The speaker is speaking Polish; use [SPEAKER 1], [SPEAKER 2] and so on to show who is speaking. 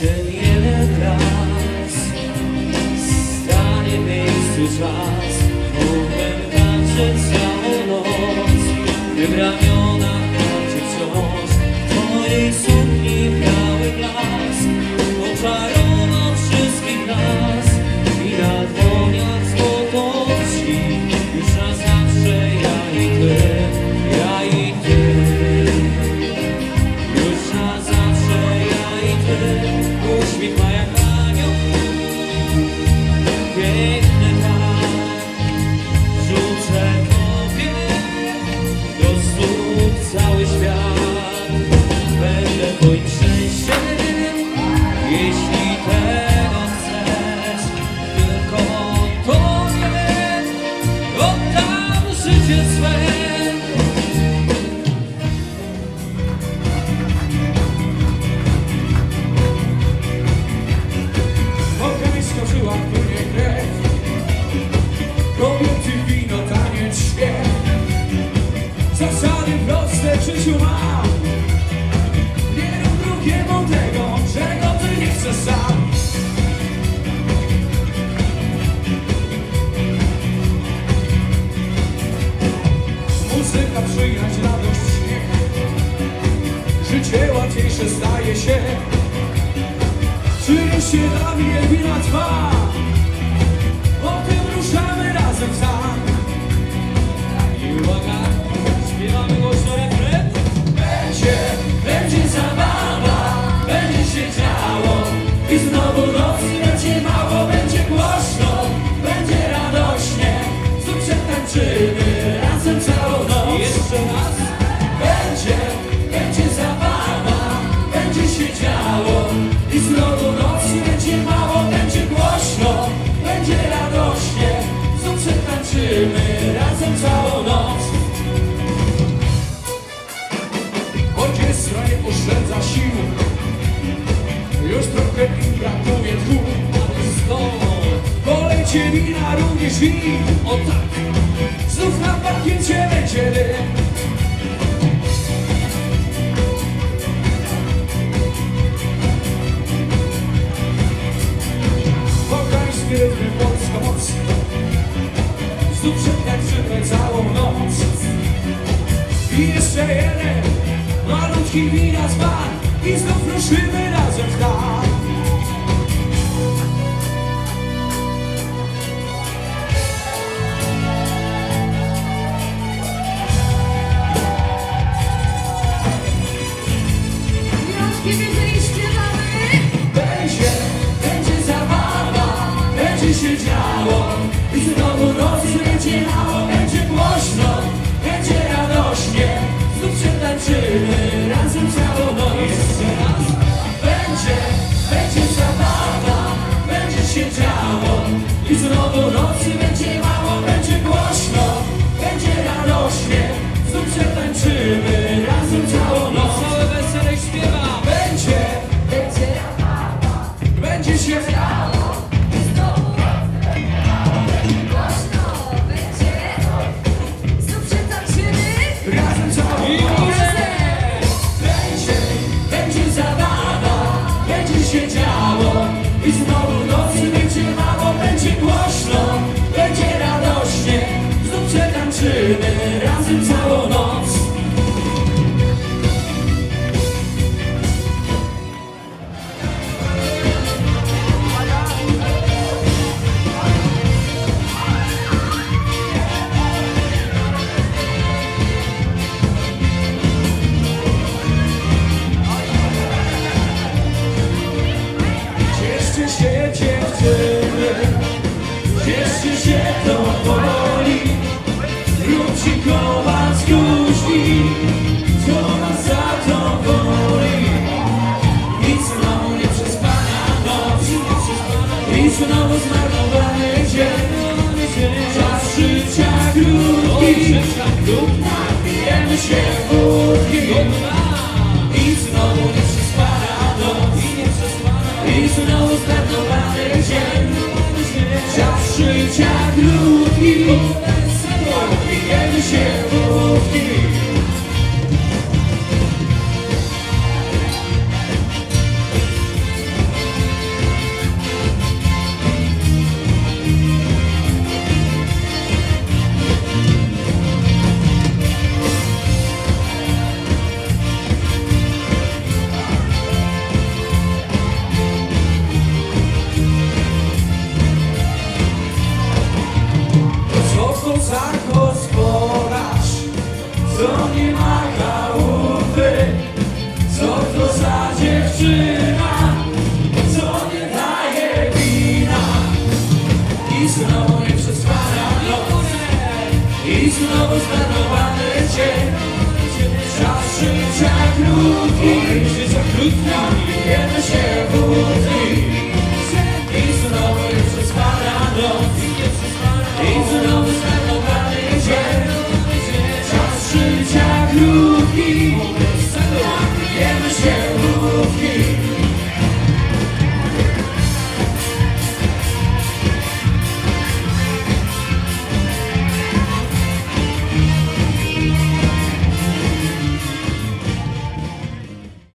[SPEAKER 1] Ten jeden raz stanie w miejscu czas, tańczyć całą noc, bym ramiona tańczy wciąż, w twojej sukni biały blask, oczarował wszystkich nas. I na dłoniach złotą czci, już na zawsze ja i ty,
[SPEAKER 2] Zasady proste w życiu mam. Nie rób drugiemu tego, czego ty nie chcesz sam. Muzyka, przyjaźń, radość, śmiech Życie łatwiejsze staje się. Czyje się dla mnie wina trwa? Potem ruszamy razem sam.
[SPEAKER 1] I uwaga,
[SPEAKER 2] Polejcie wina również i
[SPEAKER 1] O tak.
[SPEAKER 2] Znów na parkiecie będzie dym Pogańskie rytmy, polska moc. Znów przetańczymy całą noc. I jeszcze jeden malutki wina dzban I znów ruszymy razem w się działo I znowu nocy będzie mało, będzie głośno, będzie radośnie. Znów się tańczymy razem całą noc. Jeszcze raz. Będzie, będzie zabawa, będzie się działo I znowu nocy będzie tańczymy Razem całą noc. Cieszcie się dziewczyny. Cieszcie się to znowu zmarnowany dzień. Czas życia krótki. Napijemy się wódki. I znowu nieprzespana noc. I znowu zmarnowany dzień. Czas życia krótki Україні,